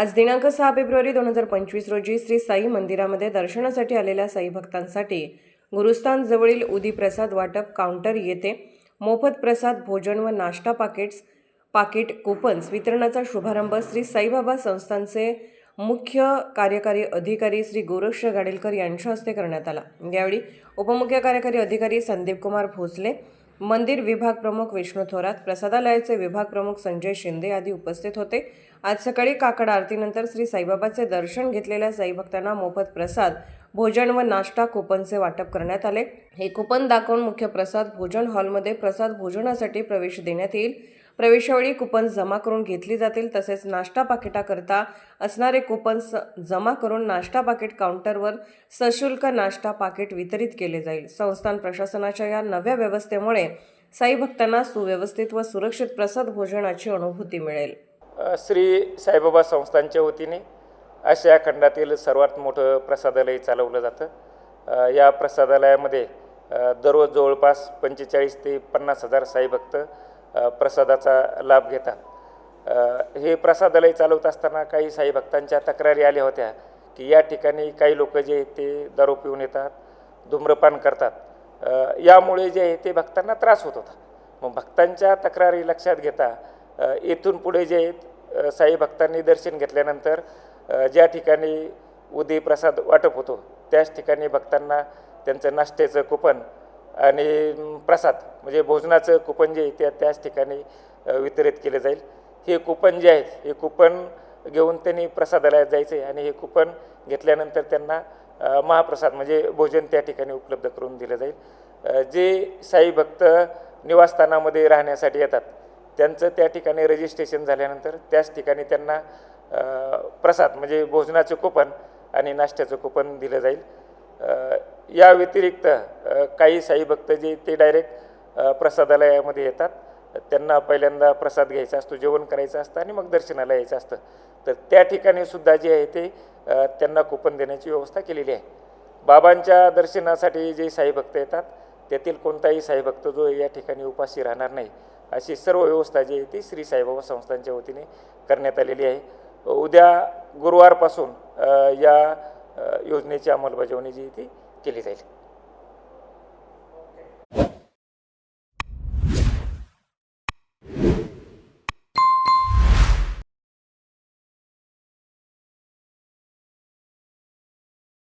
आज दिनांक सहा फेब्रुवारी दोन हजार पंचवीस रोजी श्री साई मंदिरामध्ये दर्शनासाठी आलेल्या साई भक्तांसाठी गुरुस्थानजवळील उदी प्रसाद वाटप काउंटर येथे मोफत प्रसाद भोजन व नाश्ता पाकिट्स पाकिट कुपन्स वितरणाचा शुभारंभ श्री साईबाबा संस्थांचे मुख्य कार्यकारी अधिकारी श्री गोरक्ष गाडेलकर यांच्या हस्ते करण्यात आला. यावेळी उपमुख्य कार्यकारी अधिकारी संदीप कुमार भोसले मंदिर विभाग प्रमुख विष्णू थोरात प्रसादालयाचे विभाग प्रमुख संजय शिंदे आदी उपस्थित होते. आज सकाळी काकड आरतीनंतर श्री साईबाबाचे दर्शन घेतलेल्या साईभक्तांना मोफत प्रसाद भोजन व नाश्ता कुपनचे वाटप करण्यात आले. हे कुपन दाखवून मुख्य प्रसाद भोजन हॉलमध्ये प्रसाद भोजनासाठी प्रवेश देण्यात येईल. प्रवेशावेळी कुपन जमा करून घेतली जातील तसेच नाश्ता पाकिटाकरता असणारे कुपन्स जमा करून नाश्ता पाकिट काउंटरवर सशुल्क नाश्ता पाकिट वितरित केले जाईल. संस्थान प्रशासनाच्या या नव्या व्यवस्थेमुळे साई भक्तांना सुव्यवस्थित व सुरक्षित प्रसाद भोजनाची अनुभूती मिळेल. श्री साईबाबा संस्थांच्या वतीने आशिया खंडातील सर्वात मोठं प्रसादालय चालवलं जातं. या प्रसादालयामध्ये दररोज जवळपास पंचेचाळीस ते पन्नास हजार साईभक्त प्रसादाचा लाभ घेतात. हे प्रसादालय चालवत असताना काही साईभक्तांच्या तक्रारी आल्या होत्या की या ठिकाणी काही लोक जे आहेत ते दारू पिऊन येतात धूम्रपान करतात. यामुळे जे आहे ते भक्तांना त्रास होत होता. मग भक्तांच्या तक्रारी लक्षात घेता येथून पुढे जे आहेत साई भक्तांनी दर्शन घेतल्यानंतर ज्या ठिकाणी उदय प्रसाद वाटप होतो त्याच ठिकाणी भक्तांना त्यांचं नाश्त्याचं कुपन आणि प्रसाद म्हणजे भोजनाचं कुपन जे आहे ते त्याच ठिकाणी वितरित केले जाईल. हे कुपन जे आहेत हे कुपन घेऊन त्यांनी प्रसादालयात जायचं आहे आणि हे कुपन घेतल्यानंतर त्यांना महाप्रसाद म्हणजे भोजन त्या ठिकाणी उपलब्ध करून दिलं जाईल. जे साई भक्त निवासस्थानामध्ये राहण्यासाठी येतात त्यांचं त्या ठिकाणी रजिस्ट्रेशन झाल्यानंतर त्याच ठिकाणी त्यांना प्रसाद म्हणजे भोजनाचं कुपन आणि नाश्त्याचं कुपन दिलं जाईल. या व्यतिरिक्त काही साई भक्त जे ते डायरेक्ट प्रसादालयामध्ये येतात. त्यांना पहिल्यांदा प्रसाद घ्यायचा असतो जेवण करायचं असतं आणि मग दर्शनाला यायचं असतं. तर त्या ठिकाणी सुद्धा जे आहे ते त्यांना कुपन देण्याची व्यवस्था केलेली आहे. बाबांच्या दर्शनासाठी जे साई भक्त येतात त्यातील कोणताही साई भक्त जो या ठिकाणी उपाशी राहणार नाही अशी सर्व व्यवस्था जी आहे ती श्री साईबाबा संस्थांच्या वतीने करण्यात आलेली आहे. उद्या गुरुवारपासून या योजनेची अंमलबजावणी जी आहे ती केली जाईल